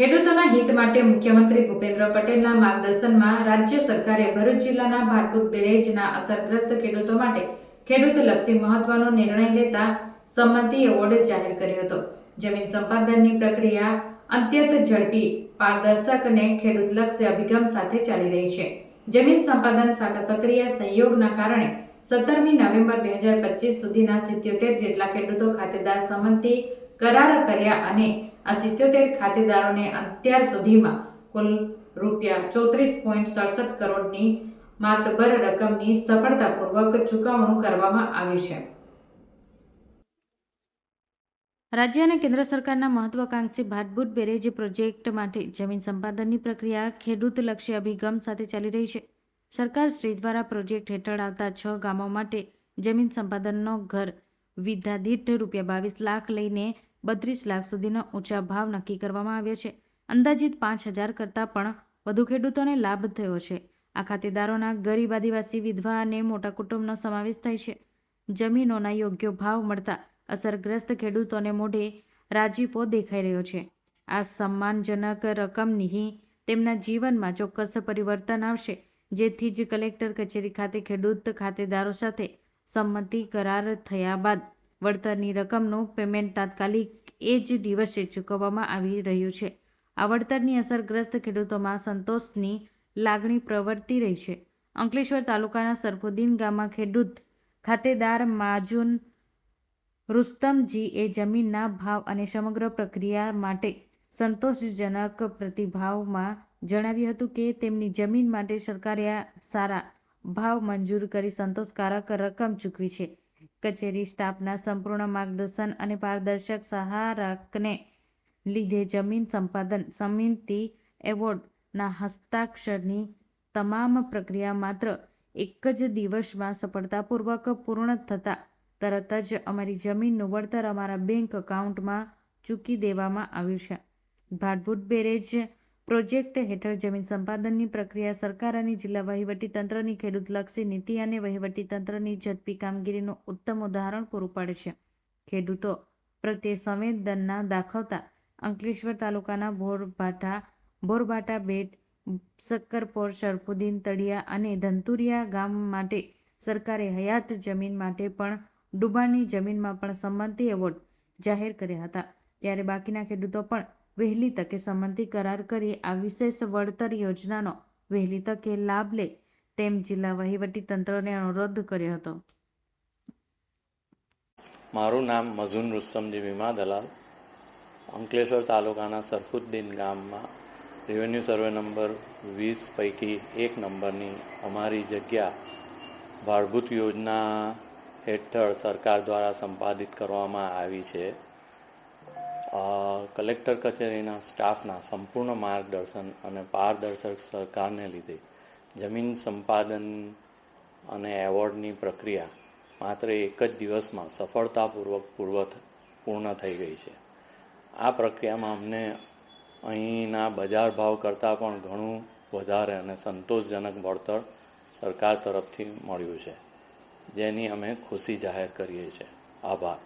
ખેડૂતોના હિત માટે મુખ્યમંત્રી ભૂપેન્દ્ર પટેલના માર્ગદર્શનમાં રાજ્ય સરકારે ભરૂચ જિલ્લાના ભાટપુર બેરેજના અસરગ્રસ્ત ખેડૂતો માટે ખેડૂતલક્ષી મહત્વનો નિર્ણય લેતા સંમતિ એવોર્ડ જાહેર કર્યો હતો. જમીન સંપાદનની પ્રક્રિયા અત્યંત ઝડપી, પારદર્શક અને ખેડૂતલક્ષી અભિગમ સાથે ચાલી રહી છે. જમીન સંપાદન સાથે સક્રિય સહયોગના કારણે સત્તરમી નવેમ્બર બે હજાર પચીસ સુધીના સિત્યોતેર જેટલા ખેડૂતો ખાતેદાર સંમતિ કરાર કર્યા અને આ સિત્યોતેર ખાતેદારોને અત્યાર સુધીમાં કુલ રૂપિયા ચોત્રીસ પોઈન્ટ સડસઠ કરોડની માતબર રકમની સફળતાપૂર્વક ચૂકવણું કરવામાં આવી છે. રાજ્ય અને કેન્દ્ર સરકારના મહત્વાકાંક્ષી ભાતબૂટ બેરેજ પ્રોજેક્ટ માટે જમીન સંપાદનની પ્રક્રિયા ખેડૂતલક્ષી અભિગમ સાથે ચાલી રહી છે. સરકાર શ્રી દ્વારા પ્રોજેક્ટ હેઠળ આવતા છ ગામો માટે જમીન સંપાદનનો ઘર વિધા રૂપિયા બાવીસ લાખ લઈને બત્રીસ લાખ સુધીના ઊંચા ભાવ નક્કી કરવામાં આવ્યો છે. અંદાજિત પાંચ હજાર કરતાં પણ વધુ ખેડૂતોને લાભ થયો છે. આ ખાતેદારોના ગરીબ આદિવાસી વિધવા અને મોટા કુટુંબનો સમાવેશ થાય છે. જમીનોના યોગ્ય ભાવ મળતા અસરગ્રસ્ત ખેડૂતોને મોઢે રાજીપો દેખાઈ રહ્યો છે. આ સન્માનજનક રકમની તેમના જીવનમાં ચોક્કસ પરિવર્તન આવશે, જેથી જ કલેક્ટર કચેરી ખાતે ખેડૂત ખાતેદારો સાથે સંમતિ કરાર થયા બાદ વળતરની રકમનું પેમેન્ટ તાત્કાલિક એ જ દિવસે ચૂકવવામાં આવી રહ્યું છે. આ વળતરની અસરગ્રસ્ત ખેડૂતોમાં સંતોષની લાગણી પ્રવર્તી રહી છે. અંકલેશ્વર તાલુકાના સરફુદ્દીન ગામમાં ખેડૂત ખાતેદાર માજુન રુસ્તમજી એ જમીનના ભાવ અને સમગ્ર પ્રક્રિયા માટે સંતોષજનક પ્રતિભાવમાં જણાવ્યું હતું કે તેમની જમીન માટે સરકારે સારા ભાવ મંજૂર કરી સંતોષકારક રકમ ચૂકવી છે. કચેરી સ્ટાફના સંપૂર્ણ માર્ગદર્શન અને પારદર્શક સહારકને લીધે જમીન સંપાદન સમિતિ એવોર્ડના હસ્તાક્ષરની તમામ પ્રક્રિયા માત્ર એક જ દિવસમાં સફળતાપૂર્વક પૂર્ણ થતાં તરત જ અમારી જમીનનું વળતર અમારા બેંક એકાઉન્ટમાં ચૂકી દેવામાં આવ્યું છે. ભાડભૂત બેરેજ પ્રોજેક્ટ હેઠળ જમીન સંપાદનની પ્રક્રિયા, સરકાર અને જિલ્લા વહીવટીતંત્રની ખેડૂતલક્ષી નીતિ અને વહીવટીતંત્રની ઝડપી કામગીરીનું ઉત્તમ ઉદાહરણ પૂરું પાડે છે. ખેડૂતો પ્રત્યે સંવેદના દાખવતા અંકલેશ્વર તાલુકાના ભોરભાઠા ભોરભાટા બેટ, શક્કરપોર, શરફુદ્દીન તળિયા અને ધંતુરિયા ગામ માટે સરકારે હયાત જમીન માટે પણ ડુબાણની જમીનમાં પણ સંમતિ એવોર્ડ જાહેર કર્યા હતા. ત્યારે બાકીના ખેડૂતો પણ વહેલી તકે સંમતિ કરાર કરી આ વિશેષ વળતર યોજનાનો વહેલી તકે લાભ લે તેમ જિલ્લા વહીવટી તંત્રને અનુરોધ કર્યો હતો. મારું નામ મઝુન રુસ્તમજી વીમા દલાલ. અંકલેશ્વર તાલુકાના સરફુદ્દીન ગામમાં રેવન્યુ સર્વે નંબર વીસ પૈકી એક નંબરની અમારી જગ્યા ભાડભૂત યોજના હેઠળ સરકાર દ્વારા સંપાદિત કરવામાં આવી છે. કલેક્ટર કચેરીના સ્ટાફના સંપૂર્ણ માર્ગદર્શન અને પારદર્શક સહકારને લીધે જમીન સંપાદન અને એવોર્ડની પ્રક્રિયા માત્ર એક જ દિવસમાં સફળતાપૂર્વક પૂર્વ પૂર્ણ થઈ ગઈ છે. આ પ્રક્રિયામાં અમને અહીંના બજાર ભાવ કરતાં પણ ઘણું વધારે અને સંતોષજનક વળતર સરકાર તરફથી મળ્યું છે, જેની અમે ખુશી જાહેર કરીએ છીએ. આભાર.